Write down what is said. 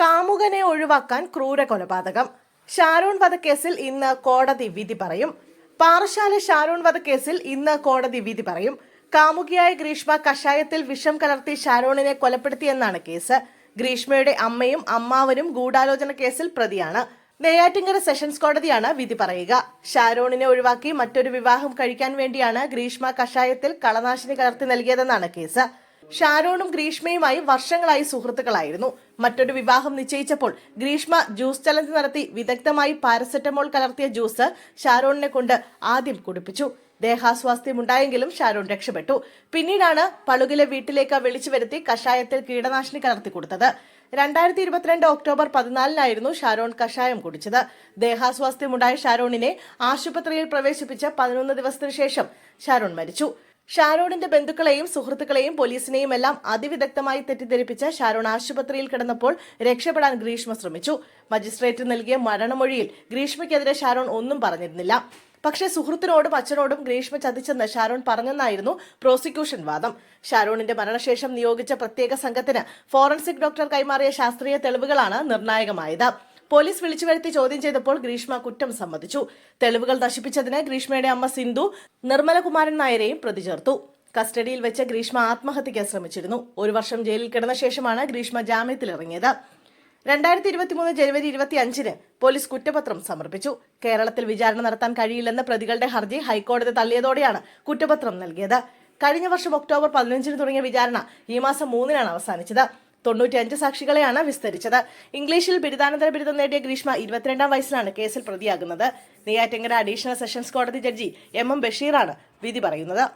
കാമുകനെ ഒഴിവാക്കാൻ ക്രൂര കൊലപാതകം. ഷാരൂൺ വധക്കേസിൽ ഇന്ന് കോടതി വിധി പറയും. പാറശാല ഷാരൂൺ വധക്കേസിൽ ഇന്ന് കോടതി വിധി പറയും. കാമുകിയായ ഗ്രീഷ്മ കഷായത്തിൽ വിഷം കലർത്തി ഷാരോണിനെ കൊലപ്പെടുത്തിയെന്നാണ് കേസ്. ഗ്രീഷ്മയുടെ അമ്മയും അമ്മാവനും ഗൂഢാലോചന കേസിൽ പ്രതിയാണ്. നെയ്യാറ്റിങ്കര സെഷൻസ് കോടതിയാണ് വിധി പറയുക. ഷാരോണിനെ ഒഴിവാക്കി മറ്റൊരു വിവാഹം കഴിക്കാൻ വേണ്ടിയാണ് ഗ്രീഷ്മ കഷായത്തിൽ കളനാശിനി കലർത്തി നൽകിയതെന്നാണ് കേസ്. ഷാരോണും ഗ്രീഷ്മയുമായി വർഷങ്ങളായി സുഹൃത്തുക്കളായിരുന്നു. മറ്റൊരു വിവാഹം നിശ്ചയിച്ചപ്പോൾ ഗ്രീഷ്മ ജ്യൂസ് ചലഞ്ച് നടത്തി വിദഗ്ധമായി പാരസെറ്റമോൾ കലർത്തിയ ജ്യൂസ് ഷാരോണിനെ കൊണ്ട് ആദ്യം കുടിപ്പിച്ചു. ദേഹാസ്വാസ്ഥ്യമുണ്ടായെങ്കിലും ഷാരോൺ രക്ഷപ്പെട്ടു. പിന്നീടാണ് പളുകിലെ വീട്ടിലേക്ക് വിളിച്ചു വരുത്തി കഷായത്തിൽ കീടനാശിനി കലർത്തി കൊടുത്തത്. രണ്ടായിരത്തി ഇരുപത്തിരണ്ട് ഒക്ടോബർ പതിനാലിനായിരുന്നു ഷാരോൺ കഷായം കുടിച്ചത്. ദേഹാസ്വാസ്ഥ്യമുണ്ടായ ഷാരോണിനെ ആശുപത്രിയിൽ പ്രവേശിപ്പിച്ച് പതിനൊന്ന് ദിവസത്തിനു ശേഷം ഷാരോൺ മരിച്ചു. ഷാരോണിന്റെ ബന്ധുക്കളെയും സുഹൃത്തുക്കളെയും പോലീസിനെയും എല്ലാം അതിവിദഗ്ധമായി തെറ്റിദ്ധരിപ്പിച്ച ഷാരോൺ ആശുപത്രിയിൽ കിടന്നപ്പോൾ രക്ഷപ്പെടാൻ ഗ്രീഷ്മ ശ്രമിച്ചു. മജിസ്ട്രേറ്റ് നൽകിയ മരണമൊഴിയിൽ ഗ്രീഷ്മയ്ക്കെതിരെ ഷാരോൺ ഒന്നും പറഞ്ഞിരുന്നില്ല. പക്ഷേ സുഹൃത്തിനോടും അച്ഛനോടും ഗ്രീഷ്മ ചതിച്ചെന്ന് ഷാരോൺ പറഞ്ഞെന്നായിരുന്നു പ്രോസിക്യൂഷൻ വാദം. ഷാരോണിന്റെ മരണശേഷം നിയോഗിച്ച പ്രത്യേക സംഘത്തിന് ഫോറൻസിക് ഡോക്ടർ കൈമാറിയ ശാസ്ത്രീയ തെളിവുകളാണ് നിർണായകമായത്. പോലീസ് വിളിച്ചു വരുത്തി ചോദ്യം ചെയ്തപ്പോൾ ഗ്രീഷ്മ കുറ്റം സമ്മതിച്ചു. തെളിവുകൾ നശിപ്പിച്ചതിന് ഗ്രീഷ്മയുടെ അമ്മ സിന്ധു നിർമ്മലകുമാരൻ നായരെയും പ്രതി ചേർത്തു. കസ്റ്റഡിയിൽ വെച്ച് ഗ്രീഷ്മ ആത്മഹത്യയ്ക്ക് ശ്രമിച്ചിരുന്നു. ഒരു വർഷം ജയിലിൽ കിടന്ന ശേഷമാണ് ഗ്രീഷ്മ ജാമ്യത്തിലിറങ്ങിയത്. രണ്ടായിരത്തി ഇരുപത്തിമൂന്ന് ജനുവരി ഇരുപത്തി അഞ്ചിന് പോലീസ് കുറ്റപത്രം സമർപ്പിച്ചു. കേരളത്തിൽ വിചാരണ നടത്താൻ കഴിയില്ലെന്ന പ്രതികളുടെ ഹർജി ഹൈക്കോടതി തള്ളിയതോടെയാണ് കുറ്റപത്രം നൽകിയത്. കഴിഞ്ഞ വർഷം ഒക്ടോബർ പതിനഞ്ചിന് തുടങ്ങിയ വിചാരണ ഈ മാസം മൂന്നിനാണ് അവസാനിച്ചത്. തൊണ്ണൂറ്റിയഞ്ച് സാക്ഷികളെയാണ് വിസ്തരിച്ചത്. ഇംഗ്ലീഷിൽ ബിരുദാനന്തര ബിരുദം നേടിയ ഗ്രീഷ്മ ഇരുപത്തിരണ്ടാം വയസ്സിലാണ് കേസിൽ പ്രതിയാകുന്നത്. നെയ്യാറ്റിങ്കര അഡീഷണൽ സെഷൻസ് കോടതി ജഡ്ജി എം എം ബഷീറാണ് വിധി പറയുന്നത്.